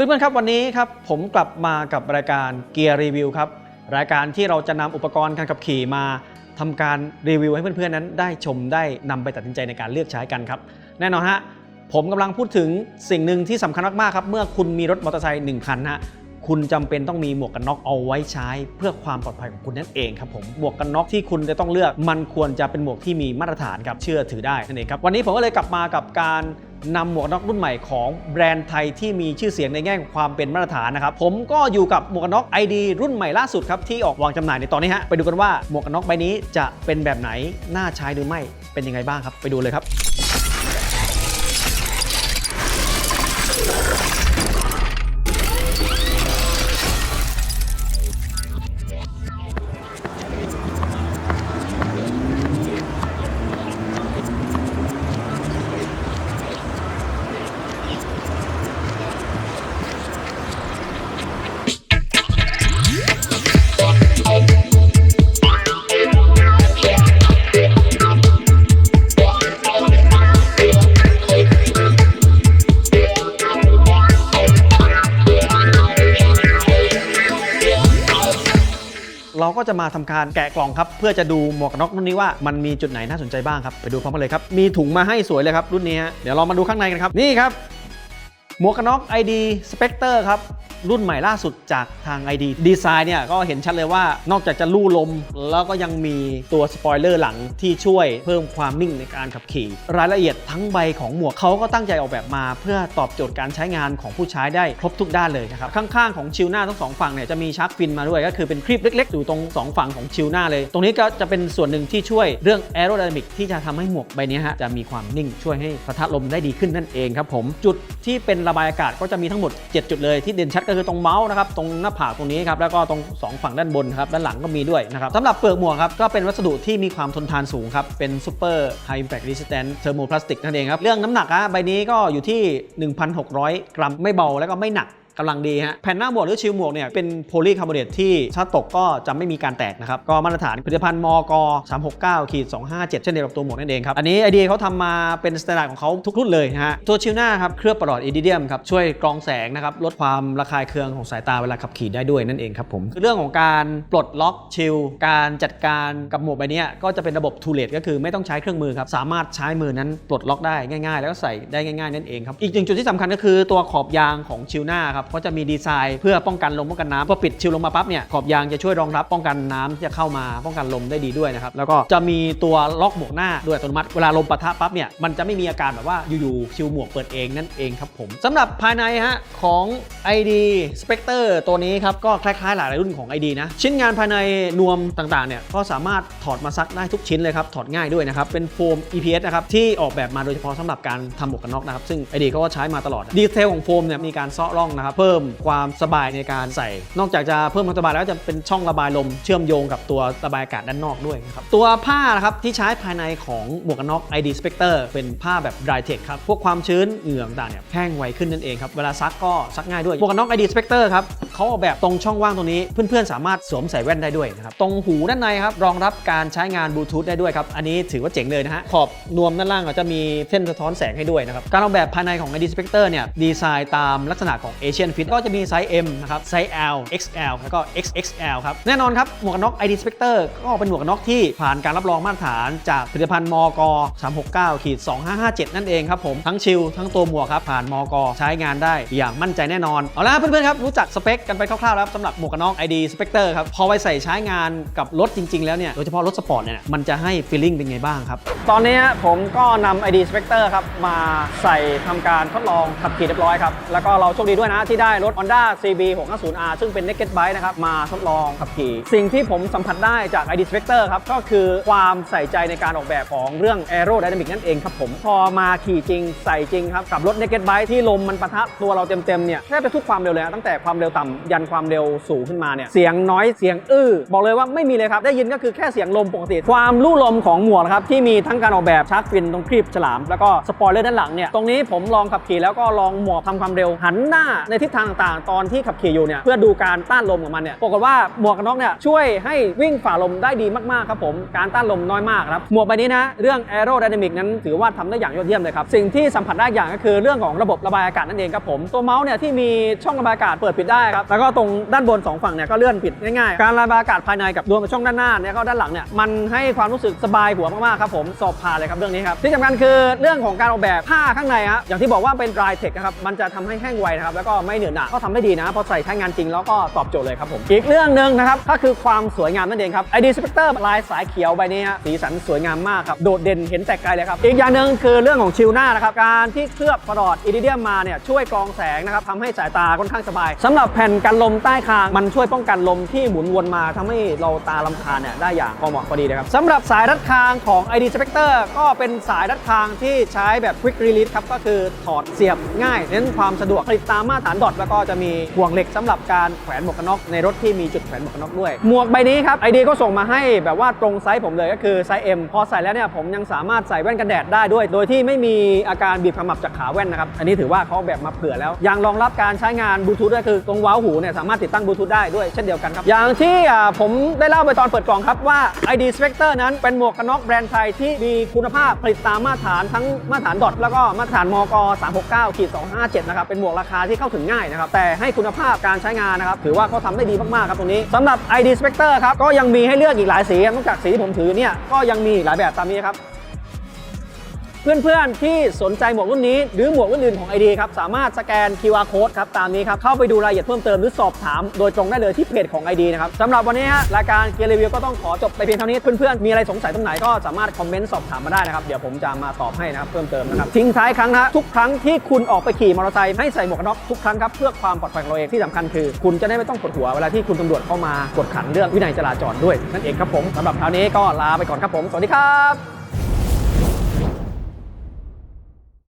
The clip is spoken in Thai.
เพื่อนๆครับวันนี้ครับผมกลับมากับรายการเกียร์รีวิวครับรายการที่เราจะนำอุปกรณ์การขับขี่มาทำการรีวิวให้เพื่อนๆนั้น ได้ชมได้นำไปตัดสินใจในการเลือกใช้กันครับแน่นอนฮะผมกำลังพูดถึงสิ่งหนึ่งที่สำคัญมากๆครับเมื่อคุณมีรถมอเตอร์ไซค์หนึ่งคันฮะคุณจำเป็นต้องมีหมวกกันน็อกเอาไว้ใช้ เพื่อความปลอดภัยของคุณนั่นเองครับผมหมวกกันน็อกที่คุณจะต้องเลือก มันควรจะเป็นหมวกที่มีมาตรฐานครับเชื่อถือได้นั่นเองครับวันนี้ผมก็เลยกลับมากับการ นำหมวกน็อกรุ่นใหม่ของแบรนด์ไทยที่มีชื่อเสียงในแง่ของความเป็นมาตรฐานนะครับ ผมก็อยู่กับหมวกน็อก ID รุ่นใหม่ล่าสุดครับที่ออกวางจำหน่ายในตอนนี้ฮะไปดูกันว่าหมวกนน็อกใบนี้จะเป็นแบบไหนน่าใช้หรือไม่เป็นยังไงบ้างครับ ไปดูเลยครับ ก็จะมาทำการแกะกล่องครับเพื่อจะดูหมวกน็อกรุ่นนี้ว่ามันมีจุดไหนน่าสนใจบ้างครับไปดูพร้อมกันเลยครับมีถุงมาให้สวยเลยครับรุ่นนี้ฮะเดี๋ยวเรามาดูข้างในกันครับนี่ครับหมวกกันน็อก ID Spectre ครับ รุ่นใหม่ล่าสุดจากทาง ID ดีไซน์เนี่ยก็เห็นชัดเลยว่านอกจากจะลู่ลม แล้วก็ยังมีตัวสปอยเลอร์หลังที่ช่วยเพิ่มความนิ่งในการขับขี่ รายละเอียดทั้งใบของหมวกเขาก็ตั้งใจออกแบบมา เพื่อตอบโจทย์การใช้งานของผู้ใช้ได้ครบทุกด้านเลยนะครับข้างๆของชิลหน้าทั้งสองฝั่งเนี่ยจะมีชาร์กฟินมาด้วยก็คือเป็นคลิปเล็กๆ อยู่ตรงสองฝั่งของชิลหน้าเลย ตรงนี้ก็จะเป็นส่วนหนึ่งที่ช่วยเรื่องแอโร d y นามิกที่จะทำให้หมวกใบนี้ฮะจะมีความนิ่งช่วยให้ปะทะลมได้ดีขึ้นนั่นเองครับผมจุดที่เป็นระบายอากาศก็จะมีทั้งหมด 7 จุดเลยที่เด่นชัดก็คือตรงเมาส์นะครับตรงหน้าผากตรงนี้ครับแล้วก็ตรง 2 ฝั่งด้านบนครับด้านหลังก็มีด้วยนะครับสำหรับเปลือกหมวกครับก็เป็นวัสดุที่มีความทนทานสูงครับเป็นซูเปอร์ไฮอิมแพครีสแตนเทอร์โมพลาสติกนั่นเองครับเรื่องน้ำหนักอะใบนี้ก็อยู่ที่ 1,600 กรัมไม่เบาแล้วก็ไม่หนัก กำลังดีฮะแผ่นหน้าหมวกหรือชิลหมวกเนี่ยเป็นโพลีคาร์บอเนตที่ถ้าตกก็จะไม่มีการแตกนะครับก็มาตรฐานผลิตภัณฑ์มก369ขีด257 เช่นเดียวกับตัวหมวกนั่นเองครับอันนี้ไอเดียเขาทำมาเป็นสแตนดาร์ดของเขาทุกรุ่นเลยนะฮะตัวชิลหน้าครับเคลือบปลอดอิริเดียมครับช่วยกรองแสงนะครับลดความระคายเคืองของสายตาเวลาขับขี่ได้ด้วยนั่นเองครับผมคือเรื่องของการปลดล็อกชิลการจัดการกับหมวกใบนี้ก็จะเป็นระบบทูเลตก็คือไม่ต้องใช้เครื่องมือครับสามารถใช้มือนั้นปลดล็อกได้ง่าย ๆ แล้วก็ใส่ได้ง่าย ๆ นั่นเองครับอีกหนึ่งจุดที่สำคัญก็คือตัวขอบยางของชิลหน้าครับเขาจะมีดีไซน์เพื่อป้องกันลมป้องกันน้ำพอปิดชิลลงมาปั๊บเนี่ยขอบยางจะช่วยรองรับป้องกันน้ำที่จะเข้ามาป้องกันลมได้ดีด้วยนะครับแล้วก็จะมีตัวล็อกหมวกหน้าด้วยอัตโนมัติเวลาลมปะทะปั๊บเนี่ยมันจะไม่มีอาการแบบว่าอยู่ๆชิลหมวกเปิดเองนั่นเองครับผมสำหรับภายในฮะของ ID Spectre ตัวนี้ครับก็คล้ายๆ หลายรุ่นของ ID นะชิ้นงานภายในนวมต่างๆเนี่ยก็สามารถถอดมาซักได้ทุกชิ้นเลยครับถอดง่ายด้วยนะครับเป็นโฟม EPS นะครับที่ออกแบบมาโดยเฉพาะสำหรับการทำหมวกกันน็อกนะครับซึ่ง ID เขาก็ใช้มาตลอดดีเทลของโฟมเนี่ยมีการเซาะร่องนะครับเพิ่มความสบายในการใส่ นอกจากจะเพิ่มความสบายแล้วจะเป็นช่องระบายลมเชื่อมโยงกับตัวระบายอากาศด้านนอกด้วยนะครับตัวผ้านะครับที่ใช้ภายในของหมวกกันน็อก ID Spectre เป็นผ้าแบบ dry tech ครับพวกความชื้นเหงื่อต่างเนี่ยแห้งไวขึ้นนั่นเองครับเวลาซักก็ซักง่ายด้วยหมวกกันน็อก ID Spectre ครับเขาออกแบบตรงช่องว่างตรงนี้เพื่อนๆสามารถสวมใส่แว่นได้ด้วยนะครับตรงหูด้านในครับรองรับการใช้งานบลูทูธได้ด้วยครับอันนี้ถือว่าเจ๋งเลยนะฮะขอบนวมด้านล่างก็จะมีเส้นสะท้อนแสงให้ด้วยนะครับการออกแบบภายในของ ID Spectre เนี่ยดีไซน์ตามลักษณะของ Asian Fit ก็จะมีไซส์ M นะครับไซส์ L XL แล้วก็ XXL ครับแน่นอนครับหมวกกันน็อก ID Spectre ก็เป็นหมวกกันน็อกที่ผ่านการรับรองมาตรฐานจากผลิตภัณฑ์มก 369ขีด2557 นั่นเองครับผมทั้งชิลทั้งตัวหมวกครับผ่านมก ใช้งานได้อย่างมั่นใจแน่นอน เอาละเพื่อนๆครับรู้จักสเปคกันไปคร่าวๆแล้วสำหรับหมวกกันน็อก ID Spectre ครับพอไปใส่ใช้งานกับรถจริง ๆ แล้วเนี่ยโดยเฉพาะรถสปอร์ตเนี่ยมันจะให้ฟีลลิ่งเป็นไงบ้างครับตอนนี้ผมก็นำ ID Spectre ครับมาใส่ทำการทดลองขับขี่เรียบร้อยครับแล้วก็เราโชคดีด้วยนะที่ได้รถ Honda CB 650R ซึ่งเป็น Naked Bike นะครับ มาทดลองขับขี่ สิ่งที่ผมสัมผัสได้จาก ID Spectre ครับ ก็คือความใส่ใจในการออกแบบของเรื่อง Aero Dynamic นั่นเองครับผม พอมาขี่จริงใส่จริงครับ กับรถ Naked Bike ที่ลมมันปะทะตัวเราเต็มๆเนี่ยแทบจะทุกความเร็วเลยตั้งแต่ความเร็วต่ำยันความเร็วสูงขึ้นมาเนี่ยเสียงน้อยเสียงอื้อบอกเลยว่าไม่มีเลยครับ ได้ยินก็คือแค่เสียงลมปกติ ความลู่ลมของหมวกครับที่มีทั้งการออกแบบชาร์กฟินตรงครีบฉลาม แล้วก็สปอยเลอร์ด้านหลังเนี่ยตรงนี้ผมลองขับขี่แล้วก็ลองหมวกทำความเร็วหันหน้าในทิศทางต่างๆ ตอนที่ขับขี่อยู่เนี่ยเพื่อดูการต้านลมของมันเนี่ยปรากฏว่าหมวกกันน็อกเนี่ยช่วยให้วิ่งฝ่าลมได้ดีมากๆครับผมการต้านลมน้อยมากครับหมวกใบนี้นะเรื่อง aerodynamic นั้นถือว่าทำได้อย่างยอดเยี่ยมเลยครับสิ่งที่สัมผัสได้อย่างก็คือเรื่องของระบบระบายอากาศนั่นเองครับผมตัวเมาส์เนี่ยที่มีช่องระบายอากาศเปิดปิดได้ครับแล้วก็ตรงด้านบนสองฝั่งเนี่ยก็เลื่อนปิดง่ายๆการระบายอากาศภายในกับรวมกับช่องด้านหน้าเนี่ยก็ด้านหลังเนี่ยมันให้ความรู้สึกสบายหัวมากๆครับผมสอบผ่านเลยครับเรื่องนี้ครับที่สำคัญคือเรื่องของการออกแบบผ้าข้างในฮะอย่างที่บอกว่าเป็น dry tech นะครับมันจะทำให้แห้งไวนะครับแล้วก็ไม่เหนอหนะก็ทำได้ดีนะพอใส่ใช้งานจริงแล้วก็ตอบโจทย์เลยครับผมอีกเรื่องหนึ่งนะครับก็คือความสวยงามนั่นเองครับ ID Spectre ลายสายเขียวใบนี้ฮะสีสันสวยงามมากครับโดดเด่นเห็นแต่ไกลเลยครับอีกอย่างหนึ่งคือเรื่องของชิลหน้านะครับการที่เคลือบประดอดอิริเดียมมาเนี่ยช่วยกรองแสงนะครับทำให้สายตาค่อนข้างสบายสำหรับแผ่นกันลมใต้คางมันช่วยป้องกันลมที่หมุนวนมาทำให้เราตาลำคาญเนี่ยได้อย่างพอเหมาะพอดีนะครับสำหรับสายรัดคางของ ID Spectre ก็เป็นสายรัดคางที่ใช้แบบ Quick Release ครับก็คือถอดเสียบง่ายเน้นความสะดวกผลิตตามมาตรฐานดอทแล้วก็จะมีห่วงเหล็กสำหรับการแขวนหมวกกันน็อกในรถที่มีจุดแขวนหมวกกันน็อกด้วยหมวกใบนี้ครับ ID ก็ส่งมาให้แบบว่าตรงไซส์ผมเลยก็คือไซส์ M พอใส่แล้วเนี่ยผมยังสามารถใส่แว่นกันแดดได้ด้วย โดยที่ไม่มีอาการบีบขมับจากขาแว่นนะครับอันนี้ถือว่าเขาแบบมาเผื่อแล้วยังรองรับการใช้งานบลูทูธด้วยคือตรงว้าหูเนี่ยสามารถติดตั้งบลูทูธได้ด้วยเช่นเดียวกันครับอย่างที่ผมได้เล่าไปตอนเปิดกล่องครับว่า ID Spectre นั้นเป็นหมวกกันน็อกแบรนด์ไทยที่มีคุณภาพผลิตตามมาตรฐานทั้งมาตรฐานดอทแล้วก็มาตรฐานมก369-257นะครับเป็นหมวกราคาที่เข้าถึงง่ายนะครับ แต่ให้คุณภาพการใช้งานนะครับ ถือว่าเขาทำได้ดีมาก ๆ ครับตรงนี้สำหรับ ID Spectre ครับ ก็ยังมีให้เลือกอีกหลายสีนอกจากสีที่ผมถือเนี่ย ก็ยังมีหลายแบบตามนี้ครับ เพื่อนๆ ที่สนใจหมวกรุ่นนี้ หรือหมวกรุ่นอื่นของ ID ครับสามารถสแกน QR code ครับตามนี้ครับเข้าไปดูรายละเอียดเพิ่มเติมหรือสอบถาม โดยตรงได้เลยที่เพจของ ID นะครับสำหรับวันนี้ฮะรายการเกียร์รีวิวก็ต้องขอจบไปเพียงเท่านี้เพื่อนๆมีอะไรสงสัยตรงไหนก็สามารถคอมเมนต์สอบถามมาได้นะครับเดี๋ยวผมจะมาตอบให้นะครับเพิ่มเติมนะครับทิ้งท้ายครั้งนะทุกครั้งที่คุณออกไปขี่มอเตอร์ไซค์ให้ใส่หมวกกันน็อกทุกครั้งครับเพื่อความปลอดภัยของเราเองที่สำคัญคือ คุณจะได้ไม่ต้องปวดหัวเวลาที่คุณตำรวจเข้ามากดขันเรื่องวินัยจราจรด้วยนั่นเองครับผมสำหรับคราวนี้ก็ลาไปก่อนครับผมสวัสดีครับ